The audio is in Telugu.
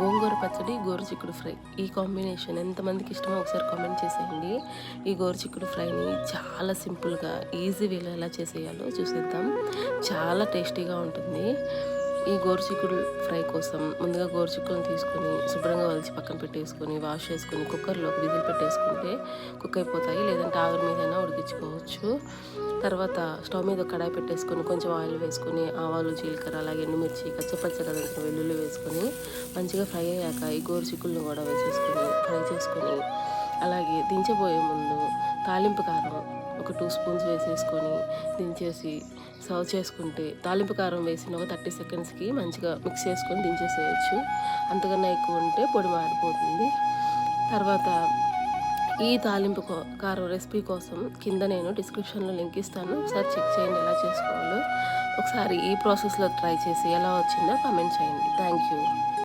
గోంగూర పచ్చడి గోరుచిక్కుడు ఫ్రై. ఈ కాంబినేషన్ ఎంతమందికి ఇష్టమో ఒకసారి కామెంట్ చేసేయండి. ఈ గోరుచిక్కుడు ఫ్రైని చాలా సింపుల్గా ఈజీ వేలో ఎలా చేసేయాలో చూసేద్దాం. చాలా టేస్టీగా ఉంటుంది. ఈ గోరుచిక్కుడు ఫ్రై కోసం ముందుగా గోరుచిక్కులను తీసుకొని శుభ్రంగా వలిచి పక్కన పెట్టేసుకొని వాష్ చేసుకొని కుక్కర్లో ఒక విజిల్ పెట్టేసుకుంటే కుక్ అయిపోతాయి. లేదంటే ఆవిరి మీదైనా ఉడికించుకోవచ్చు. తర్వాత స్టవ్ మీద కడాయి పెట్టేసుకొని కొంచెం ఆయిల్ వేసుకొని ఆవాలు జీలకర్ర అలాగే ఎండుమిర్చి కచ్చపచ్చగా దంచిన వెల్లుల్లి వేసుకొని మంచిగా ఫ్రై అయ్యాక ఈ గోరుచిక్కులను కూడా వేసేసుకొని ఫ్రై చేసుకొని అలాగే దించబోయే ముందు తాలింపు కారం ఒక టూ స్పూన్స్ వేసేసుకొని దించేసి సర్వ్ చేసుకుంటే తాలింపు కారం వేసిన ఒక థర్టీ సెకండ్స్కి మంచిగా మిక్స్ చేసుకొని దించేసేయచ్చు. అంతకన్నా ఎక్కువ ఉంటే పొడి మారిపోతుంది. తర్వాత ఈ తాలింపు కో- కారం రెసిపీ కోసం కింద నేను డిస్క్రిప్షన్లో లింక్ ఇస్తాను. ఒకసారి చెక్ చేయండి ఎలా చేసుకోవాలో. ఒకసారి ఈ ప్రాసెస్లో ట్రై చేసి ఎలా వచ్చిందో కామెంట్ చేయండి. Thank you.